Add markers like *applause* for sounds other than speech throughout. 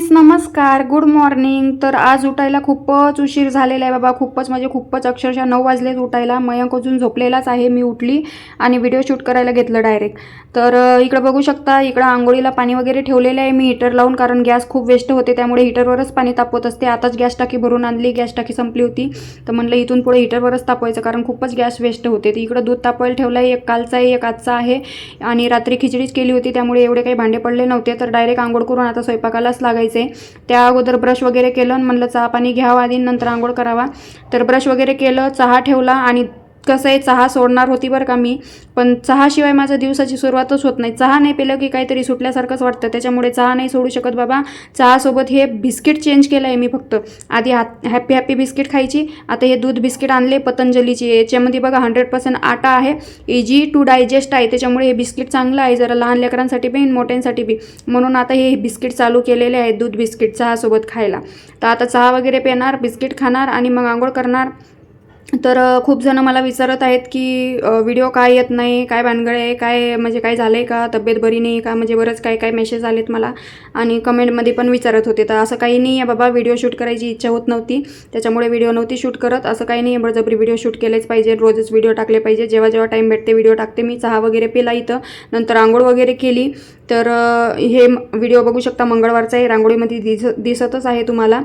Friends नमस्कार. Good morning तर आज उठायला खूपच उशीर झालेला आहे बाबा. खूपच म्हणजे खूपच अक्षरशः नऊ वाजलेच उठायला. मयंक अजून झोपलेलाच आहे. मी उठली आणि व्हिडिओ शूट करायला घेतलं डायरेक्ट तर इकडं बघू शकता इकडं आंघोळीला पाणी वगैरे ठेवलेलं आहे. मी हिटर लावून कारण गॅस खूप वेस्ट होते. त्यामुळे हिटरवरच पाणी तापवत असते. आताच गॅस टाकी भरून आणली. गॅस टाकी संपली होती. तर म्हणलं इथून पुढे हिटरवरच तापवायचं कारण खूपच गॅस वेस्ट होते. तर इकडं दूध तापवायला ठेवलं आहे एक कालचा आहे एक आजचा आहे. आणि रात्री खिचडीच केली होती. त्यामुळे एवढे काही भांडे पडले नव्हते. तर डायरेक्ट आंघोळ करून आता स्वयंपाकालाच लागायचं त्या अगोदर ब्रश वगैरे केलं आणि म्हणलं चहा पाणी घ्यावं आधी नंतर आंघोळ करावा. तर ब्रश वगैरे केलं चहा ठेवला आणि कसं आहे चहा सोडणार होती बरं का मी. पण चहाशिवाय माझ्या दिवसाची सुरुवातच होत नाही. चहा नाही पिलं की काहीतरी सुटल्यासारखंच वाटतं. त्याच्यामुळे चहा नाही सोडू शकत बाबा. चहासोबत हे बिस्किट चेंज केलं आहे मी फक्त. आधी हा हॅपी हॅपी बिस्किट खायची. आता हे दूध बिस्किट आणले पतंजलीची. याच्यामध्ये बघा हंड्रेड पर्सेंट आटा आहे. इजी टू डायजेस्ट आहे. त्याच्यामुळे हे बिस्किट चांगलं आहे. जरा लहान लेकरांसाठी बी मोठ्यांसाठी बी. म्हणून आता हे बिस्किट चालू केलेले आहेत दूध बिस्किट चहासोबत खायला. तर आता चहा वगैरे पिणार बिस्किट खाणार आणि मग आंघोळ करणार. तर खूप जणं मला विचारत आहेत की व्हिडिओ काय येत नाही काय भानगड आहे काय म्हणजे काय झालं आहे का? तब्येत बरी नाही का? म्हणजे बरंच काय काय मेसेज आलेत मला. आणि कमेंटमध्ये पण विचारत होते. तर असं काही नाही आहे बाबा व्हिडिओ शूट करायची इच्छा होत नव्हती. त्याच्यामुळे व्हिडिओ नव्हती शूट करत. असं काही नाही आहे. बळजबरी व्हिडिओ शूट केलेच पाहिजे. रोजच व्हिडिओ टाकले पाहिजे. जेव्हा जेव्हा टाईम भेटते व्हिडिओ टाकते. मी चहा वगैरे पिला इथं. नंतर आंघोळ वगैरे केली. तर हे व्हिडिओ बघू शकता मंगळवारचा आहे. रांगोळीमध्ये दिस दिसतच आहे तुम्हाला.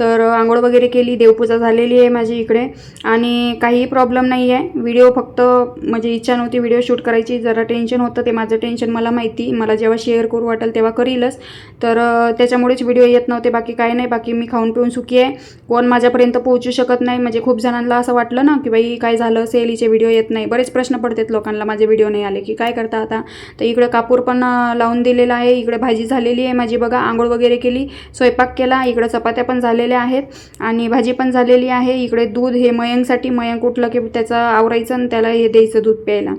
तर आंघोळ वगैरे केली देवपूजा झालेली आहे माझी इकडे. आणि काहीही प्रॉब्लेम नाही आहे व्हिडिओ फक्त म्हणजे इच्छा नव्हती व्हिडिओ शूट करायची. जरा टेन्शन होतं ते माझं टेन्शन मला माहिती. मला जेव्हा शेअर करू वाटेल तेव्हा करीलच. तर त्याच्यामुळेच व्हिडिओ येत नव्हते. बाकी काही नाही. बाकी मी खाऊन पिऊन सुखी आहे. कोण माझ्यापर्यंत पोहोचू शकत नाही. म्हणजे खूप जणांना असं वाटलं ना की बाई काय झालं? सेलीचे व्हिडिओ येत नाही. बरेच प्रश्न पडतात लोकांना. माझे व्हिडिओ नाही आले की काय करता आता? तर इकडं कापूर पण लावून लावून दिलेला आहे. इकडे भाजी झालेली आहे माझी. बघा आंघोळ वगैरे केली स्वयंपाक केला. इकडे चपात्या पण झालेल्या आहेत आणि भाजी पण झालेली आहे. इकडे दूध हे मयंकसाठी मयंक उठलं की त्याचं आवरायचं आणि त्याला हे द्यायचं दूध प्यायला.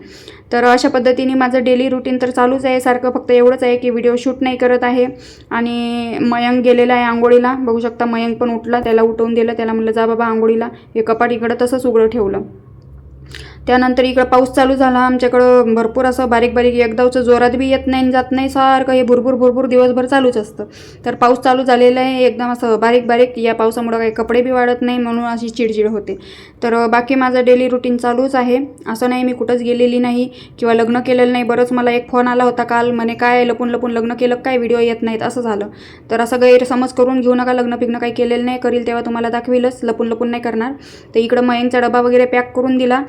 तर अशा पद्धतीने माझं डेली रुटीन तर चालूच आहे. सारखं फक्त एवढंच आहे की व्हिडिओ शूट नाही करत आहे. आणि मयंक गेलेला आहे आंघोळीला. बघू शकता मयंक पण उठला त्याला उठवून दिलं. त्याला म्हणलं जा बाबा आंघोळीला. हे कपाट इकडं तसंच उघडं ठेवलं. त्यानंतर इकडं पाऊस चालू झाला. आमच्याकडं भरपूर असं बारीक बारीक एकदावचं जोरात बी येत नाही जात नाही. सारखं हे भुरभुर भुरभुर दिवसभर चालूच असतं. तर पाऊस चालू झालेला आहे. एकदम असं बारीक बारीक या पावसामुळं काही कपडे बी वाढत नाही म्हणून अशी चिडचिड होते. तर बाकी माझं डेली रुटीन चालूच आहे. असं नाही मी कुठंच गेलेली नाही किंवा लग्न केलेलं नाही. बरंच मला एक फोन आला होता काल. म्हणे काय लपून लपून लग्न केलं काय व्हिडिओ येत नाहीत? असं झालं. तर असं गैरसमज करून घेऊ नका. लग्न पिग्न काही केलेलं नाही. करील तेव्हा तुम्हाला दाखवीलच. लपून लपून नाही करणार. तर इकडं मयंकचा डबा वगैरे पॅक करून दिला.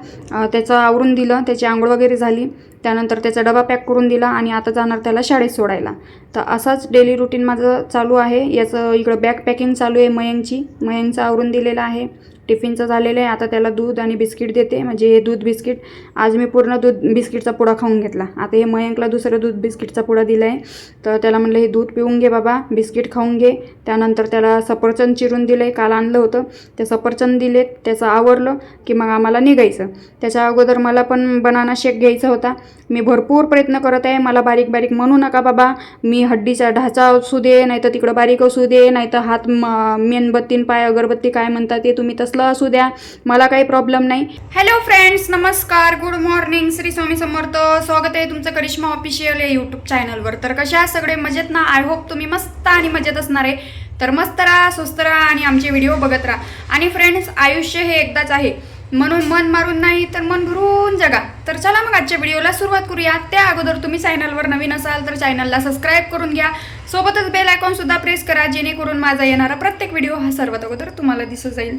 त्याचं आवरून दिलं त्याची आंघोळ वगैरे झाली. त्यानंतर त्याचा डबा पॅक करून दिला आणि आता जाणार त्याला शाळेत सोडायला. तर असाच डेली रुटीन माझं चालू आहे. याचं इकडं बॅग पॅकिंग चालू आहे मयंकची. मयंकचं आवरून दिलेलं आहे. टिफिनचं झालेलं आहे. आता त्याला दूध आणि बिस्किट देते. म्हणजे हे दूध बिस्किट. आज मी पूर्ण दूध बिस्किटचा पुडा खाऊन घेतला. आता हे मयंकला दुसरं दूध बिस्किटचा पुडा दिला आहे तर त्याला म्हणलं हे दूध पिऊन घे बाबा. बिस्किट खाऊन घे. त्यानंतर त्याला सफरचंद चिरून दिलं आहे काल आणलं होतं. ते सफरचंद दिले त्याचं आवरलं की मग आम्हाला निघायचं. त्याच्या अगोदर मला पण बनाना शेक घ्यायचा होता. मी भरपूर प्रयत्न करत आहे. मला बारीक बारीक म्हणू नका बाबा. मी हड्डीचा ढाचा असू दे नाही तर तिकडं बारीक असू दे नाही तर हात मेणबत्तीन पाय अगरबत्ती काय म्हणतात ते तुम्ही तसलं असू द्या. मला काही प्रॉब्लेम नाही. हॅलो फ्रेंड्स नमस्कार. Good morning Shri Swami Samarth. स्वागत आहे तुमचं करिश्मा ऑफिशियल या यूट्यूब चॅनलवर तर कशा सगळे? मजेत ना? आय होप तुम्ही मस्त आणि मजेत असणार आहे. तर मस्त राहा स्वस्त राहा आणि आमचे व्हिडिओ बघत राहा. आणि फ्रेंड्स आयुष्य हे एकदाच आहे. म्हणून मन मारून नाही तर मन भरून जगा. तर चला मग आजच्या व्हिडिओला सुरुवात करूया. त्या अगोदर तुम्ही चॅनलवर नवीन असाल तर चॅनलला सबस्क्राईब करून घ्या. सोबतच बेल आयकॉन सुद्धा प्रेस करा जेणेकरून माझा येणारा प्रत्येक व्हिडिओ हा सर्वात अगोदर तुम्हाला दिसत जाईल.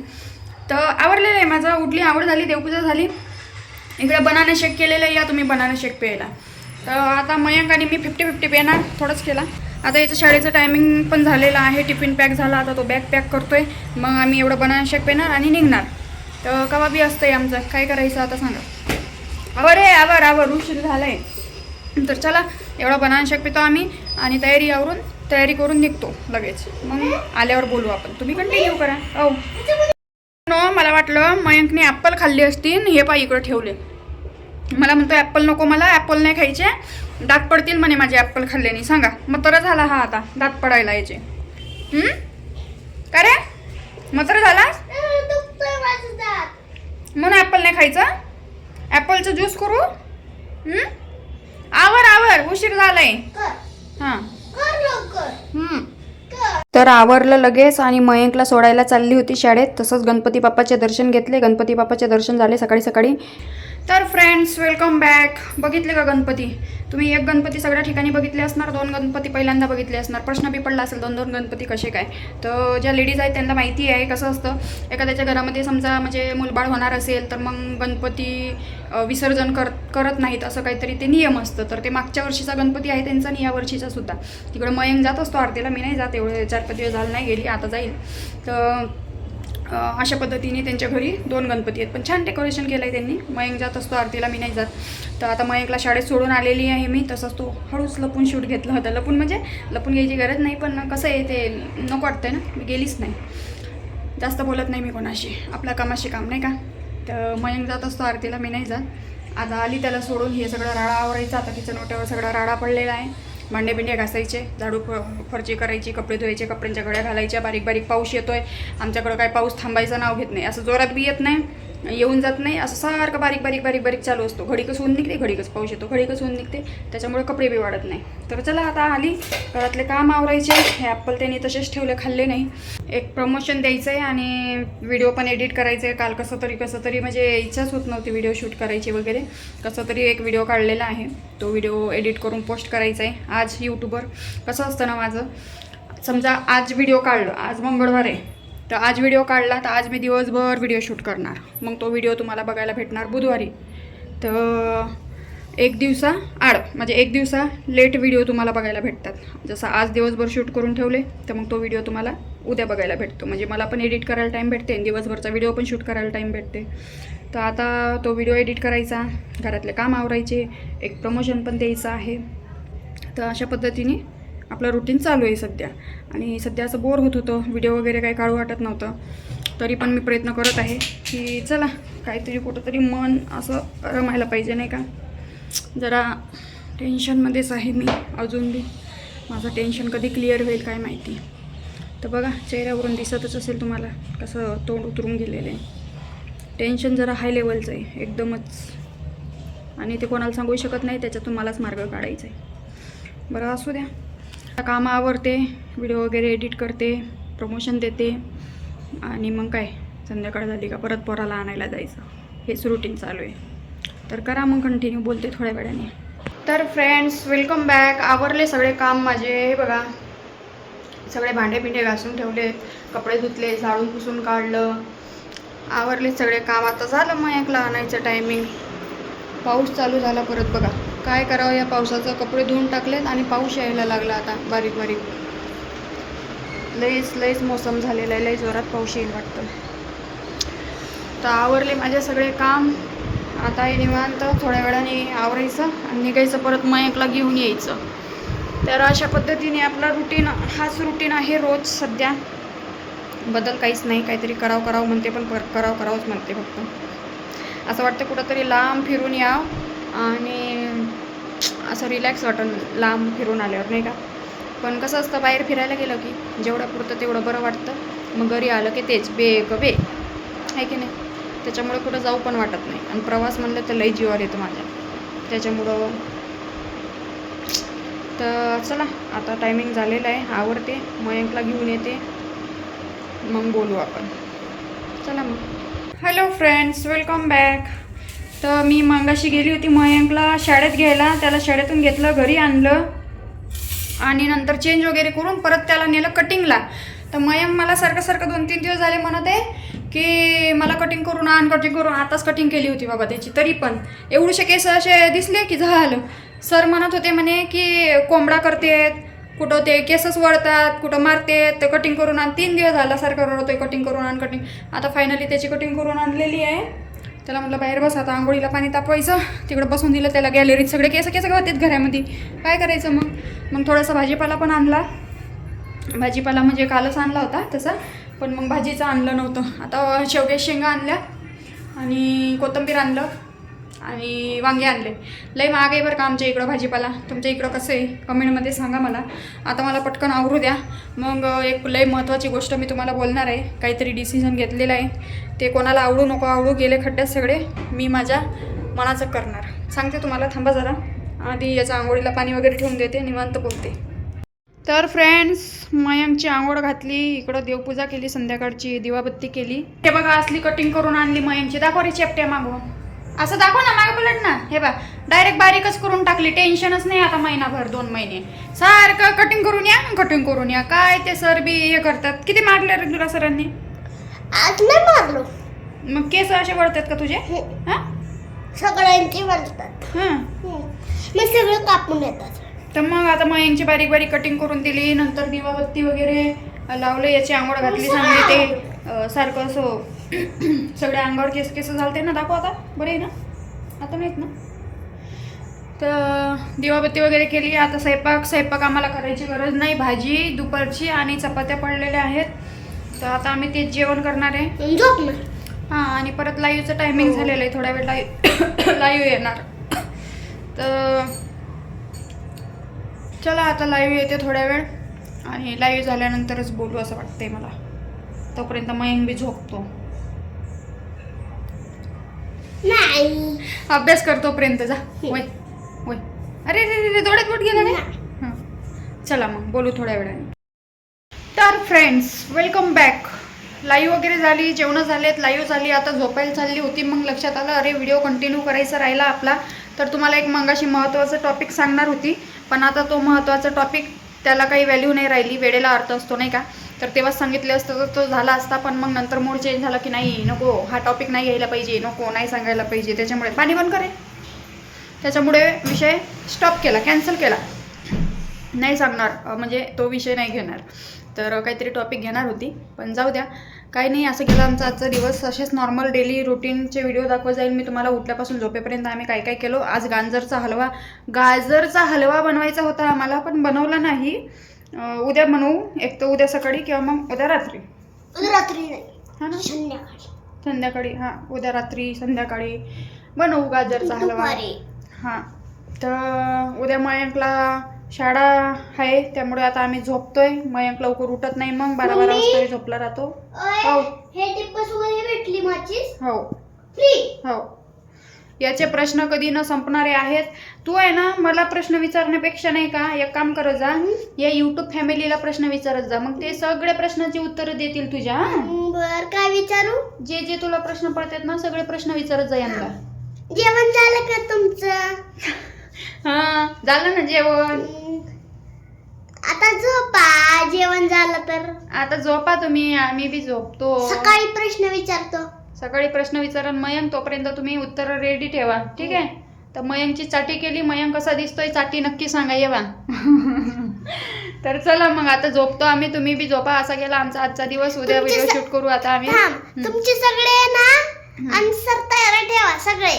तर आवडलेलं आहे माझा. उठली आवड झाली देवपूजा झाली. इकडे बनाना शेक केलेलं या तुम्ही बनाना शेक प्यायला. तर आता मयंक आणि मी फिफ्टी फिफ्टी पेणार. थोडंच केला. आता याचं शाळेचं टायमिंग पण झालेलं आहे. टिफिन पॅक झाला. आता तो बॅग पॅक करतोय. मग आम्ही एवढं बनाना शेक पेणार आणि निघणार. तर कवा बी असतंय आमचं. काय करायचं आता सांगा. आवर आहे आवर आवर. उशीर झालाय. तर चला एवढा बनान शेक पितो आम्ही आणि तयारी आवरून तयारी करून निघतो लगेच. मग आल्यावर बोलू आपण. तुम्ही कंटिन्यू करा. हो नो मला वाटलं मयंकने ॲप्पल खाल्ली असतील हे पाय इकडं ठेवले. मला म्हणतो ॲप्पल नको मला ॲप्पल नाही खायचे. दात पडतील म्हणे माझे ॲप्पल खाल्ल्याने. सांगा. मग तर झाला हा आता दात पडायला यायचे काय का रे? मग तर झाला नाही खायचं? ॲप्पलचं ज्यूस करू? आवर आवर. उशीर झालाय. हां. तर आवरलं लगेच आणि मयंकला सोडायला चालली होती शाळेत. तसंच गणपती बाप्पाचे दर्शन घेतले. गणपती बाप्पाचे दर्शन झाले सकाळी सकाळी. तर फ्रेंड्स वेलकम बॅक बघितले का गणपती? तुम्ही एक गणपती सगळ्या ठिकाणी बघितले असणार दोन गणपती पहिल्यांदा बघितले असणार. प्रश्न बी पडला असेल दोन दोन गणपती कसे काय? तर ज्या लेडीज आहेत त्यांना माहिती आहे कसं असतं एखाद्याच्या घरामध्ये समजा म्हणजे मुलबाळ होणार असेल तर मग गणपती विसर्जन कर करत नाहीत असं काहीतरी ते नियम असतं. तर ते मागच्या वर्षीचा गणपती आहे त्यांचा आणि या वर्षीचा सुद्धा. तिकडे मयंक जात असतो आरतीला मी नाही जात एवढे चार पाच दिवस झालं नाही गेली आता जाईल. तर अशा पद्धतीने त्यांच्या घरी दोन गणपती आहेत. पण छान डेकोरेशन केलं आहे त्यांनी. मयंक जात असतो आरतीला मी नाही जात. तर आता मयंकला शाळेत सोडून आलेली आहे मी. तसंच तो हळूच लपून शूट घेतला होता. लपून म्हणजे लपून घ्यायची गरज नाही पण कसं आहे ते नको वाटतंय ना. मी गेलीच नाही. जास्त बोलत नाही मी कोणाशी. आपल्या कामाशी काम नाही का? तर मयंक जात असतो आरतीला मी नाही जात. आता आली त्याला सोडून. हे सगळं राडा आवरायचं. आता किचन ओट्यावर सगळा राडा पडलेला आहे. भांडे बिंडे घासायचे झाडू फ फरची करायची कपडे धुवायचे कपड्यांच्या गळ्या घालायच्या बारीक बारीक पाऊस येतोय. आमच्याकडं काय पाऊस थांबायचं नाव घेत नाही. असं जोरात बी येत नाही. येऊन जात नाही. असं सारखं बारीक बारीक बारीक बारीक चालू असतो. घडीकच ऊन निघते घडीकच पाऊस येतो. घडीकच ऊन निघते. त्याच्यामुळे कपडे बी वाढत नाही. तर चला आता आली. घरातले काम आवरायचे. हे ॲपल त्यांनी तसेच ठेवले खाल्ले नाही. एक प्रमोशन द्यायचं आहे आणि व्हिडिओ पण एडिट करायचं आहे काल कसं तरी कसं तरी म्हणजे इच्छाच होत नव्हती व्हिडिओ शूट करायची वगैरे. कसं तरी एक व्हिडिओ काढलेला आहे. तो व्हिडिओ एडिट करून पोस्ट करायचा आहे आज यूट्यूबवर कसं असतं ना माझं? समजा आज व्हिडिओ काढलं. आज मंगळवार आहे. तर आज व्हिडिओ काढला तर आज मी दिवसभर व्हिडिओ शूट करणार. मग तो व्हिडिओ तुम्हाला बघायला भेटणार बुधवारी. तर एक दिवसा आड म्हणजे एक दिवसा लेट व्हिडिओ तुम्हाला बघायला भेटतात. जसं आज दिवसभर शूट करून ठेवले तर मग तो व्हिडिओ तुम्हाला उद्या बघायला भेटतो. म्हणजे मला पण एडिट करायला टाईम भेटते आणि दिवसभरचा व्हिडिओ पण शूट करायला टाईम भेटते. तर आता तो व्हिडिओ एडिट करायचा घरातले काम आवरायचे एक प्रमोशन पण द्यायचं आहे. तर अशा पद्धतीने आपलं रुटीन चालू आहे सध्या. आणि सध्या असं बोर होत होतं. व्हिडिओ वगैरे काही काढू वाटत नव्हतं. तरी पण मी प्रयत्न करत आहे की चला काहीतरी कुठंतरी मन असं रमायला पाहिजे नाही का? जरा टेन्शनमध्येच आहे मी अजून बी. माझं टेन्शन कधी क्लिअर होईल काय माहिती. तर बघा चेहऱ्यावरून दिसतच असेल तुम्हाला कसं तोंड उतरून गेलेलं आहे. टेन्शन जरा हाय लेवलचं आहे एकदमच. आणि ते कोणाला सांगू शकत नाही त्याच्यातून मलाच मार्ग काढायचा आहे. बरं असू द्या. कामं आवरते व्हिडिओ वगैरे एडिट करते प्रमोशन देते. आणि मग काय? संध्याकाळ झाली का परत पोराला आणायला जायचं. हेच रुटीन चालू आहे. तर करा मग कंटिन्यू बोलते थोड्या वेळाने. तर फ्रेंड्स वेलकम बॅक आवरले सगळे काम माझे. हे बघा. सगळे भांडे पिंडे घासून ठेवले कपडे धुतले झाडून पुसून काढलं. आवरले सगळे काम. आता झालं मग एकला आणायचं टायमिंग पाऊस चालू झाला परत बघा. काय करावं? या पावसाचं कपडे धुवून टाकलेत आणि पाऊस यायला लागला आता बारीक बारीक. लईच लईच मोसम झालेला आहे लई जोरात पाऊस येईल वाटतं. तर आवरले माझे सगळे काम. आता हे निवांत थोड्या वेळाने आवरायचं आणि निघायचं परत मयकला घेऊन यायचं. तर अशा पद्धतीने आपला रुटीन हाच रुटीन आहे रोज सध्या. बदल काहीच नाही काहीतरी कराव करावं म्हणते पण पर करावं करावंच म्हणते फक्त. असं वाटतं कुठंतरी लांब फिरून यावं आणि असं रिलॅक्स वाटून लांब फिरून आल्यावर नाही का? पण कसं असतं बाहेर फिरायला गेलं की जेवढं पुरतं तेवढं बरं वाटतं. मग घरी आलं की तेच बे ग बे. आहे की नाही? त्याच्यामुळे कुठं जाऊ पण वाटत नाही. आणि प्रवास म्हणलं तर लई जीवावर येतो माझ्या. त्याच्यामुळं तर चला आता टायमिंग झालेलं आहे आवडते मयंकला घेऊन येते. मग बोलू आपण. चला मग. हॅलो फ्रेंड्स वेलकम बॅक तर मी मांगाशी गेली होती मयंकला शाळेत घ्यायला. त्याला शाळेतून घेतलं घरी आणलं. आणि नंतर चेंज वगैरे करून परत त्याला नेलं कटिंगला तर मयंक मला सारखं सारखं दोन तीन दिवस झाले म्हणत आहे की मला कटिंग करून आण कटिंग करून आताच कटिंग केली होती बाबा त्याची तरी पण. एवढेसे केस असे दिसले की झालं. सर म्हणत होते म्हणे की कोंबडा करतेत कुठं ते केसच वळतात कुठं मारतेत ते कटिंग करून आण. तीन दिवस झाला सारखं रडतोय कटिंग करून आण कटिंग आता फायनली त्याची कटिंग करून आणलेली आहे. त्याला म्हटलं बाहेर बस आता आंघोळीला पाणी तापवायचं. तिकडं बसून दिलं त्याला गॅलरीत सगळे केस केस होतात घरामध्ये. काय करायचं मग? मग थोडासा भाजीपाला पण आणला. भाजीपाला म्हणजे कालच आणला होता तसा पण मग भाजीचं आणलं नव्हतं. आता शेवग्या शेंगा आणल्या आणि कोथिंबीर आणलं आणि वांगे आणले. लई महाग आहे बरं का आमच्या इकडं भाजीपाला. तुमच्या इकडं कसं आहे? कमेंटमध्ये सांगा मला. आता मला पटकन आवरू द्या. मग एक लई महत्त्वाची गोष्ट मी तुम्हाला बोलणार आहे. काहीतरी डिसिजन घेतलेलं आहे. ते कोणाला आवडू नको आवडू गेले खड्ड्यात सगळे मी माझ्या मनाचं करणार. सांगते तुम्हाला थांबा जरा. आधी याच्या आंघोळीला पाणी वगैरे ठेवून देते निवांत बोलते. तर फ्रेंड्स मयंकची आंघोळ घातली इकडं देवपूजा केली संध्याकाळची दिवाबत्ती केली. हे बघा असली कटिंग करून आणली मयंकची. दाखव रे चेपट्या मागून असं दाखव ना मागे पलट ना. हे बा डायरेक्ट बारीकच करून टाकली. टेन्शनच नाही आता महिनाभर दोन महिने. सारखं कटिंग करून या कटिंग करून या. काय ते सर बी हे करतात. किती मारले रे तुला सरांनी आज नाही मारलो. मग केस असे वळतात का तुझे? हा. सगळ्यांची हां. मग सगळं कापून येतात. तर मग आता मग यांची बारीक बारीक कटिंग करून दिली नंतर दिवाबत्ती वगैरे लावलं याची आंघोळ घातली चांगली ते अं, सारखं असं *clears throat* सगळ्या अंगावर केस केस झालते ना दाखव आता. बरं आहे ना? आता नाहीत ना? तर दिवाबत्ती वगैरे केली आता स्वयंपाक स्वयंपाक आम्हाला करायची गरज नाही. भाजी दुपारची आणि चपात्या पडलेल्या आहेत. तर आता आम्ही तेच जेवण करणार आहे. झोप ना. हां आणि परत लाईव्हचं टायमिंग झालेलं आहे. थोड्या वेळ लाईव्ह *coughs* लाईव्ह येणार. तर चला आता लाईव्ह येते थोड्या वेळ. आणि लाईव्ह झाल्यानंतरच बोलू असं वाटतंय मला. तोपर्यंत मयंक बी झोपतो. नाही. अभ्यास कर तोपर्यंत जा. वय वय. अरे रे रे डोळ्यात बोट गेला काय हां. चला मग बोलू थोड्या वेळाने. तर फ्रेंड्स वेलकम बॅक लाईव्ह वगैरे झाली जेवणं झालेत लाईव्ह झाली आता झोपायला चालली होती मग लक्षात आलं अरे व्हिडिओ कंटिन्यू करायचा राहिला आपला. तर तुम्हाला एक मंगाशी महत्त्वाचं टॉपिक सांगणार होती पण आता तो महत्त्वाचा टॉपिक त्याला काही व्हॅल्यू नाही राहिली वेळेला अर्थ असतो नाही का? तर तेव्हाच सांगितले असतं तर तो झाला असता पण मग नंतर मूड चेंज झाला की नाही नको हा टॉपिक नाही घ्यायला पाहिजे नको नाही सांगायला पाहिजे त्याच्यामुळे. पाणी बंद करेल त्याच्यामुळे विषय स्टॉप केला कॅन्सल केला. नाही सांगणार. म्हणजे तो विषय नाही घेणार. तर काहीतरी टॉपिक घेणार होती. पण जाऊ द्या. काही नाही असं केलं आमचा आजचा दिवस. असेच नॉर्मल डेली रुटीनचे व्हिडिओ दाखवत जाईल. मी तुम्हाला उठल्यापासून झोपेपर्यंत आम्ही काय काय केलो. आज गाजरचा हलवा. गाजरचा हलवा बनवायचा होता आम्हाला पण बनवला नाही. उद्या बनवू. एक तर उद्या सकाळी किंवा मग उद्या रात्री. रात्री नाही. हा ना? संध्याकाळी. संध्याकाळी. हां उद्या रात्री संध्याकाळी बनवू गाजरचा हलवा. हां. तर उद्या मयंकला शाळा आहे त्यामुळे आता आम्ही झोपतोय. मयंक लवकर उठत नाही मग बारा बारा? वाजता झोपला राहतो. हो. हे भेटली हो. हो. याचे प्रश्न कधी न संपणारे आहेत. तू आहे ना मला प्रश्न विचारण्यापेक्षा नाही का एक काम करत जा. या युट्यूब फॅमिलीला प्रश्न विचारत जा. मग ते सगळे प्रश्नाची उत्तरं देतील तुझ्या? बर. काय विचारू? जे जे तुला प्रश्न पडतात ना सगळे प्रश्न विचारत जा यांना. जेवण झालं का तुमचं? *laughs* हा झालं ना जेवण. आता झोपा जेवण झालं तर? आता झोपा तुम्ही आम्ही बी झोपतो. सकाळी प्रश्न विचारतो. सकाळी प्रश्न विचारून मयंक तोपर्यंत तुम्ही उत्तर रेडी ठेवा ठीक आहे? तर मयंकची चाटी केली मयंक कसा दिसतोय चाटी नक्की सांगा येवा *laughs* तर चला मग आता झोपतो आम्ही तुम्ही बी झोपा असा गेला आमचा आजचा दिवस उद्या तुमचे व्हिडिओ स- शूट करू आता आम्ही. थांब तुमचे सगळे ना आन्सर तयार ठेवा सगळे.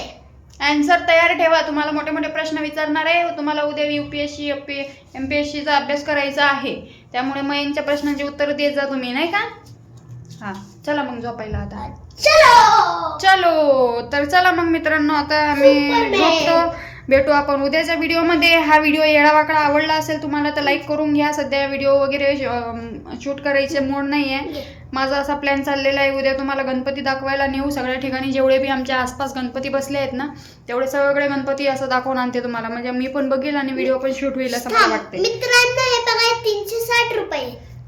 आन्सर तयार ठेवा. तुम्हाला मोठे मोठे प्रश्न विचारणार आहे. तुम्हाला उद्या युपीएससी एम पी एस सीचा अभ्यास करायचा आहे. त्यामुळे मयंकच्या प्रश्नांची उत्तर देत जा तुम्ही नाही का? हा चला मग झोपायला आता. चलो! चलो! तर चला मग मित्रांनो आता आम्ही Superman. झोपतो. भेटू आपण उद्याच्या व्हिडिओमध्ये. हा व्हिडिओ येडावाकडा आवडला असेल तुम्हाला तर लाईक करून घ्या. सध्या व्हिडिओ वगैरे शूट करायचे मूड नाही आहे माझा असा प्लॅन चाललेला आहे. उद्या तुम्हाला गणपती दाखवायला नेऊ. सगळ्या ठिकाणी जेवढे बी आमच्या आसपास गणपती बसले आहेत ना तेवढे सगळे गणपती असं दाखवून आणते तुम्हाला. म्हणजे मी पण बघेल आणि व्हिडिओ पण शूट होईल असं मला वाटते मित्रांनो हे बघा तीनशे साठ रुपये.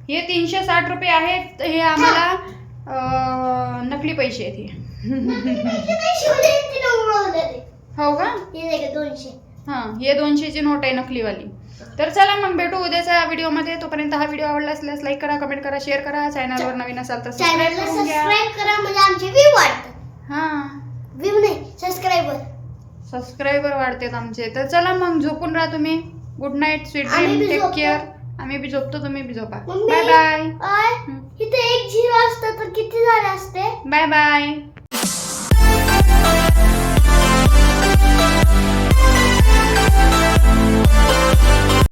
हे तीनशे साठ रुपये आहेत. हे आम्हाला नकली पैसे आहेत हे. हो हे का दोनशे. हां हे दोनशेची नोट आहे नकलीवाली. तर चला मग भेटू उद्याच्या व्हिडिओमध्ये. तोपर्यंत हा व्हिडिओ आवडला असल्यास लाईक करा कमेंट करा शेअर करा. चॅनलवर नवीन असाल तर सबस्क्राईब चॅनलला करून घ्या. सबस्क्राईब करा म्हणजे आमचे व्ह्यू वाढतात. हां. व्ह्यू नाही सबस्क्रायबर सबस्क्रायबर वाढतात आमचे. तर चला मग झोपून राहा तुम्ही. गुड नाईट स्वीट आम्ही ड्रीम बी टेक झोपतो. केअर आम्ही बी झोपतो तुम्ही बी झोपा. मम्मी. बाय बाय इथे एक झिरो असतं तर किती झाले असते? Bye bye